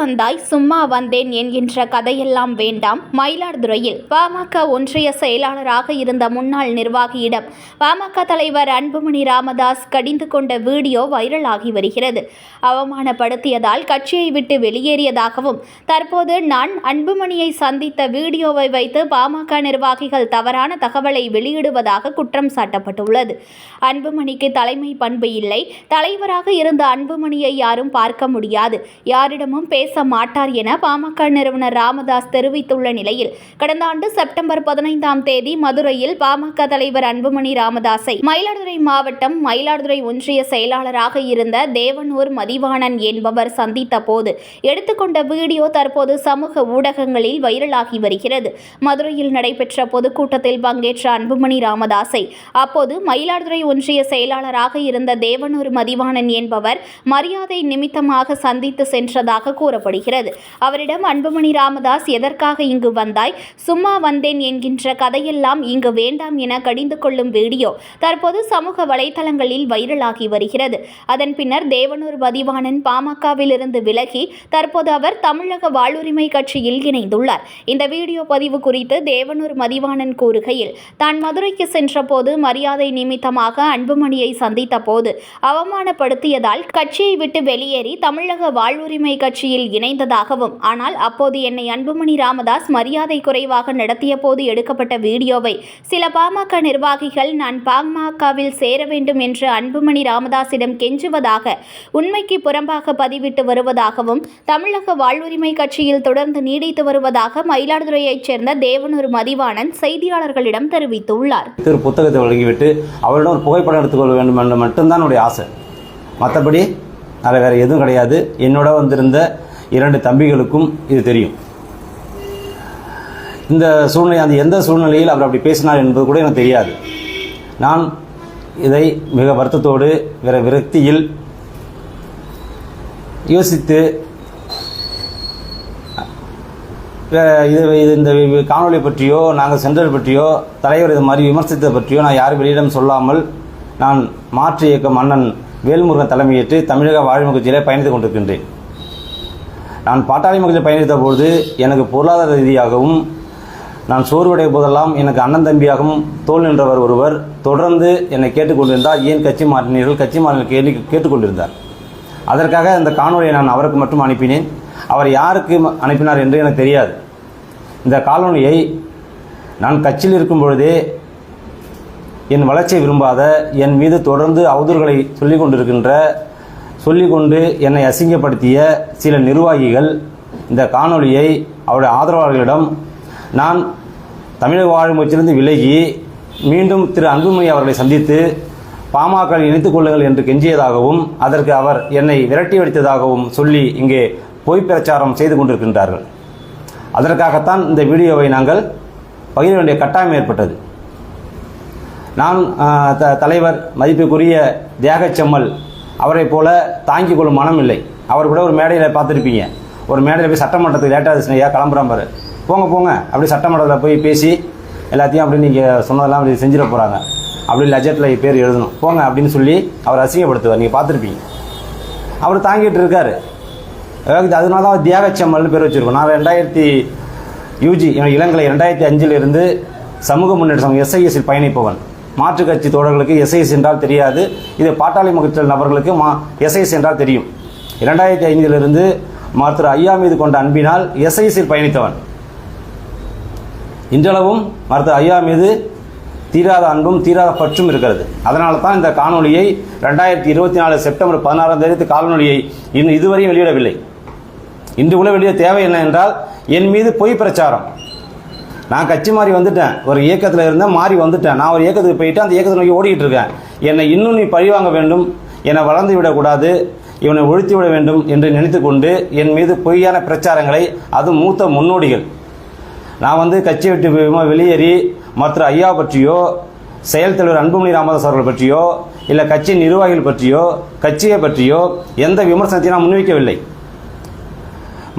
வந்தாய் சும்மா வந்தேன் என்கின்ற கதையெல்லாம் வேண்டாம். மயிலாடுதுறையில் பாமக ஒன்றிய செயலாளராக இருந்த முன்னாள் நிர்வாகியிடம் பாமக தலைவர் அன்புமணி ராமதாஸ் கடிந்து கொண்ட வீடியோ வைரலாகி வருகிறது. அவமானப்படுத்தியதால் கட்சியை விட்டு வெளியேறியதாகவும் தற்போது நான் அன்புமணியை சந்தித்த வீடியோவை வைத்து பாமக நிர்வாகிகள் தவறான தகவலை வெளியிடுவதாக குற்றம் சாட்டப்பட்டுள்ளது. அன்புமணிக்கு தலைமை பண்பு இல்லை. தலைவராக இருந்த அன்புமணியை யாரும் பார்க்க முடியாது. யாரிடமும் பேச மாட்டார் என பாமக நிறுவனர் ராமதாஸ் தெரிவித்துள்ள நிலையில் கடந்த ஆண்டு செப்டம்பர் பதினைந்தாம் தேதி மதுரையில் பாமக தலைவர் அன்புமணி ராமதாஸை மயிலாடுதுறை மாவட்டம் மயிலாடுதுறை ஒன்றிய செயலாளராக இருந்த தேவனூர் மதிவாணன் என்பவர் சந்தித்த போது எடுத்துக்கொண்ட வீடியோ தற்போது சமூக ஊடகங்களில் வைரலாகி வருகிறது. மதுரையில் நடைபெற்ற பொதுக்கூட்டத்தில் பங்கேற்ற அன்புமணி ராமதாஸை அப்போது மயிலாடுதுறை ஒன்றிய செயலாளராக இருந்த தேவனூர் மதிவாணன் என்பவர் மரியாதை நிமித்தமாக சந்தித்து சென்றதாக கூறப்படுகிறது அவரிடம் அன்புமணி ராமதாஸ் எதற்காக இங்கு வந்தாய்? சும்மா வந்தேன் என்கின்ற கதையெல்லாம் இங்கு வேண்டாம் என கடிந்து கொள்ளும் வீடியோ தற்போது சமூக வலைதளங்களில் வைரலாகி வருகிறது. அதன் பின்னர் தேவனூர் மதிவாணன் பாமகவிலிருந்து விலகி தற்போது அவர் தமிழக வாழ்வுரிமை கட்சியில் இணைந்துள்ளார். இந்த வீடியோ பதிவு குறித்து தேவனூர் மதிவாணன் கூறுகையில் தான் மதுரைக்கு சென்றபோது மரியாதை நிமித்தமாக அன்புமணியை சந்தித்த போது அவமானப்படுத்தியதால் கட்சியை விட்டு வெளியேறி தமிழக வாழ்வுரிமை கட்சியில் இணைந்ததாகவும் ஆனால் அப்போது என்னை அன்புமணி ராமதாஸ் மரியாதை குறைவாக நடத்திய போது எடுக்கப்பட்ட வீடியோவை சில பாமக நிர்வாகிகள் நான் பாமகவில் சேர வேண்டும் என்று அன்புமணி ராமதாஸிடம் கெஞ்சுவதாக உண்மைக்கு புறம்பாக பதிவிட்டு வருவதாகவும் தமிழக வாழ்வுரிமை கட்சியில் தொடர்ந்து நீடித்து வருவதாக மயிலாடுதுறையைச் சேர்ந்த தேவனூர் மதிவாணன் செய்தியாளர்களிடம் தெரிவித்துள்ளார். திரு புத்தகத்தை வழங்கிவிட்டு அவரிடம் ஒரு புகைப்படம் எடுத்துக்கொள்ள வேண்டும் என்று மட்டும்தான் ஆசை. மற்றபடி அதில் வேறு எதுவும் கிடையாது. என்னோட வந்திருந்த இரண்டு தம்பிகளுக்கும் இது தெரியும். இந்த சூழ்நிலை அந்த எந்த சூழ்நிலையில் அவர் அப்படி பேசினார் என்பது கூட எனக்கு தெரியாது. நான் இதை மிக வருத்தத்தோடு வேற விரக்தியில் யோசித்து இது இது இந்த காணொளி பற்றியோ நாங்கள் சென்றது பற்றியோ தலைவர் இது மாதிரி விமர்சித்தது பற்றியோ நான் யாரும் வெளியிடம் சொல்லாமல் நான் மாற்று இயக்கம் அண்ணன் வேல்முருகன் தலைமையேற்று தமிழக வாழ்வு கட்சியிலே பயணித்துக் கொண்டிருக்கின்றேன். நான் பாட்டாளி மக்களில் பயணித்த பொழுது எனக்கு பொருளாதார ரீதியாகவும் நான் சோர்வடைய போதெல்லாம் எனக்கு அண்ணன் தம்பியாகவும் தோல் நின்றவர் ஒருவர் தொடர்ந்து என்னை கேட்டுக்கொண்டிருந்தார். ஏன் கட்சி மாற்றினீர்கள் கட்சி மாறினர் கேள்வி கேட்டுக்கொண்டிருந்தார். அதற்காக அந்த காணொலியை நான் அவருக்கு மட்டும் அனுப்பினேன். அவர் யாருக்கு ம- அனுப்பினார் என்று எனக்கு தெரியாது. இந்த காணொலியை நான் கட்சியில் இருக்கும் பொழுதே என் வளர்ச்சியை விரும்பாத என் மீது தொடர்ந்து அவதூறுகளை சொல்லிக் கொண்டிருக்கின்ற சொல்லிக்கொண்டு என்னை அசிங்கப்படுத்திய சில நிர்வாகிகள் இந்த காணொளியை அவருடைய ஆதரவாளர்களிடம் நான் தமிழக வாழும் விலகி மீண்டும் திரு அன்புமணி அவர்களை சந்தித்து பாமக இணைத்துக் கொள்ளுங்கள் என்று கெஞ்சியதாகவும் அதற்கு அவர் என்னை விரட்டி அடித்ததாகவும் சொல்லி இங்கே பொய் பிரச்சாரம் செய்து கொண்டிருக்கின்றார்கள். அதற்காகத்தான் இந்த வீடியோவை நாங்கள் பகிர வேண்டிய கட்டாயம் ஏற்பட்டது. நான் த- தலைவர் மதிப்புக்குரிய தியாகச்செம்மல் அவரைப் போல தாங்கிக் கொள்ளும் மனம் இல்லை. அவர் கூட ஒரு மேடையில் பார்த்துருப்பீங்க. ஒரு மேடையில் போய் சட்டமன்றத்துக்கு லேட்டாக ஐயா கிளம்புறான் பாரு. போங்க போங்க. அப்படி சட்டமன்றத்தில் போய் பேசி எல்லாத்தையும் அப்படி நீங்கள் சொன்னதெல்லாம் அப்படி செஞ்சிட போகிறாங்க அப்படி லஜெட்டில் பேர் எழுதணும். போங்க அப்படின்னு சொல்லி அவர் அசிங்கப்படுத்துவார். நீங்கள் பார்த்துருப்பீங்க. அவர் தாங்கிட்டு இருக்காரு. அதாவது அதனால தான் தியாகச்சம்மல்னு பேர் வச்சுருக்கோம். நான் ரெண்டாயிரத்தி யூஜி இளங்கலை ரெண்டாயிரத்தி அஞ்சிலிருந்து சமூக முன்னேற்ற சங்கம் எஸ்ஐஎஸ்சில் பயணிப்பவன். மாற்றுக் கட்சி தோழர்களுக்கு எஸ்ஐஎஸ் என்றால் தெரியாது. இது பாட்டாளி மக்கள் நபர்களுக்கு மா எஸ்ஐஎஸ் என்றால் தெரியும். இரண்டாயிரத்தி ஐந்திலிருந்து மருத்துவர் ஐயா மீது கொண்ட அன்பினால் எஸ்ஐஎஸ்சில் பயணித்தவன். இன்றளவும் மருத்துவர் ஐயா மீது தீராத அன்பும் தீராத பற்றும் இருக்கிறது. அதனால தான் இந்த காணொலியை ரெண்டாயிரத்தி இருபத்தி நாலு செப்டம்பர் பதினாறாம் தேதி காணொலியை இன்னும் இதுவரையும் வெளியிடவில்லை. இன்று கூட வெளியிட தேவை என்ன என்றால் என் மீது பொய் பிரச்சாரம். நான் கட்சி மாறி வந்துட்டேன். ஒரு இயக்கத்தில் இருந்தேன் மாறி வந்துட்டேன். நான் ஒரு இயக்கத்துக்கு போயிட்டு அந்த இயக்கத்தை நோக்கி ஓடிக்கிட்டு இருக்கேன். என்னை இன்னும் நீ பழிவாங்க வேண்டும். என்னை வளர்ந்து விடக்கூடாது இவனை ஒழுத்தி விட வேண்டும் என்று நினைத்து கொண்டு என் மீது பொய்யான பிரச்சாரங்களை அது மூத்த முன்னோடிகள். நான் வந்து கட்சியை விட்டு வெளியேறி மற்ற ஐயா பற்றியோ செயல் தலைவர் அன்புமணி ராமதாஸ் அவர்கள் பற்றியோ இல்லை கட்சி நிர்வாகிகள் பற்றியோ கட்சியை பற்றியோ எந்த விமர்சனத்தையும் நான் முன்வைக்கவில்லை.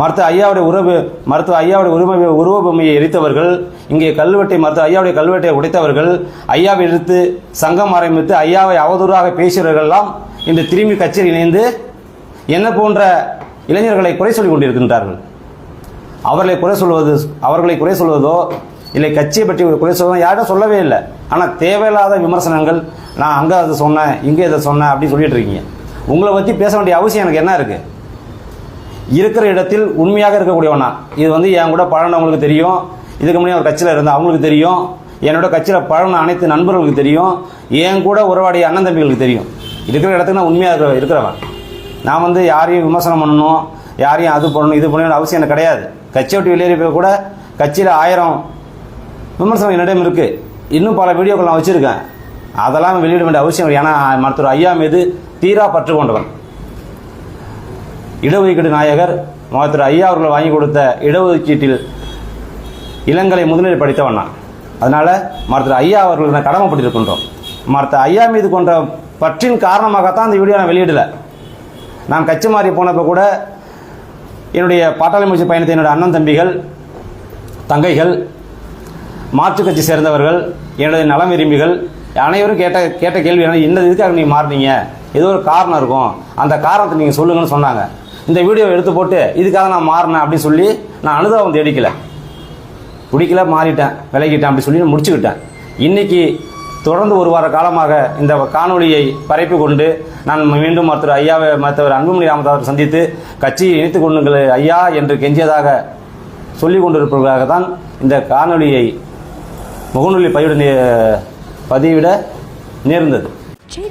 மருத்துவ ஐயாவுடைய உறவு மருத்துவ ஐயாவுடைய உரிமை உருவ பொம்மையை எரித்தவர்கள் இங்கே கல்வெட்டை மருத்துவ ஐயாவுடைய கல்வெட்டை உடைத்தவர்கள் ஐயாவை எதிர்த்து சங்கம் ஆரம்பித்து ஐயாவை அவதூறாக பேசியவர்கள்லாம் இன்று திரும்பி கட்சியில் இணைந்து என்ன போன்ற இளைஞர்களை குறை சொல்லிக் கொண்டிருக்கின்றார்கள். அவர்களை குறை சொல்வது அவர்களை குறை சொல்வதோ இல்லை கட்சியை பற்றி ஒரு குறை சொல்வதோ யாரும் சொல்லவே இல்லை. ஆனால் தேவையில்லாத விமர்சனங்கள் நான் அங்கே அதை சொன்னேன் இங்கே இதை சொன்னேன் அப்படின்னு சொல்லிட்டு இருக்கீங்க. உங்களை பற்றி பேச வேண்டிய அவசியம் எனக்கு என்ன இருக்குது இருக்கிற இடத்தில் உண்மையாக இருக்கக்கூடியவனா. இது வந்து என் கூட பழனவங்களுக்கு தெரியும். இதுக்கு முன்னாடி ஒரு கட்சியில் இருந்தால் அவங்களுக்கு தெரியும். என்னோட கட்சியில் பழன அனைத்து நண்பர்களுக்கு தெரியும். என் கூட உறவாடிய அண்ணன் தம்பிகளுக்கு தெரியும். இருக்கிற இடத்துக்கு நான் உண்மையாக இருக்கிற இருக்கிறவன். நான் வந்து யாரையும் விமர்சனம் பண்ணணும் யாரையும் அது பண்ணணும் இது பண்ணணும் அவசியம் எனக்கு கிடையாது. கட்சியை விட்டு வெளியேறிய கூட கட்சியில் ஆயிரம் விமர்சனம் என்னிடம் இருக்குது இன்னும் பல வீடியோக்கள் நான் வச்சுருக்கேன். அதெல்லாம் வெளியிட வேண்டிய அவசியம் ஏன்னா மருத்துவர் ஐயா மீது தீரா பற்று கொண்டவன் இடஒதுக்கீடு நாயகர் மருத்துவர் ஐயா அவர்கள் வாங்கி கொடுத்த இடஒதுக்கீட்டில் இளங்கலை முதலில் படித்தவன் நான். அதனால் மருத்துவர் ஐயா அவர்களுக்கு நான் கடமைப்பட்டிருக்கின்றோம். மற்ற ஐயா மீது கொண்ட பற்றின் காரணமாகத்தான் இந்த வீடியோ நான் வெளியிடலை. நான் கட்சி மாறி போனப்போ கூட என்னுடைய பாட்டாளி முயற்சி பயணத்தை என்னுடைய அண்ணன் தம்பிகள் தங்கைகள் மாற்றுக் கட்சி சேர்ந்தவர்கள் என்னுடைய நலம் விரும்பிகள் அனைவரும் கேட்ட கேட்ட கேள்வி என்ன இந்த இதுக்காக நீங்கள் மாறினீங்க. ஏதோ ஒரு காரணம் இருக்கும். அந்த காரணத்தை நீங்கள் சொல்லுங்கன்னு சொன்னாங்க. இந்த வீடியோவை எடுத்து போட்டு இதுக்காக நான் மாறினேன் அப்படின்னு சொல்லி நான் அனுதாபம் தேடிக்கல. பிடிக்கல மாறிட்டேன் விலகிட்டேன் அப்படி சொல்லி நான் முடிச்சுக்கிட்டேன். இன்றைக்கி தொடர்ந்து ஒரு வார காலமாக இந்த காணொலியை பரப்பி கொண்டு நான் மீண்டும் மருத்துவர் ஐயாவை மருத்துவர் அன்புமணி ராமதாஸ் சந்தித்து கட்சியை இணைத்துக் கொள்ளுங்கள் ஐயா என்று கெஞ்சியதாக சொல்லிக் கொண்டிருப்பவர்களாக தான் இந்த காணொலியை முகநூலி பதிவிட பதிவிட நேர்ந்தது.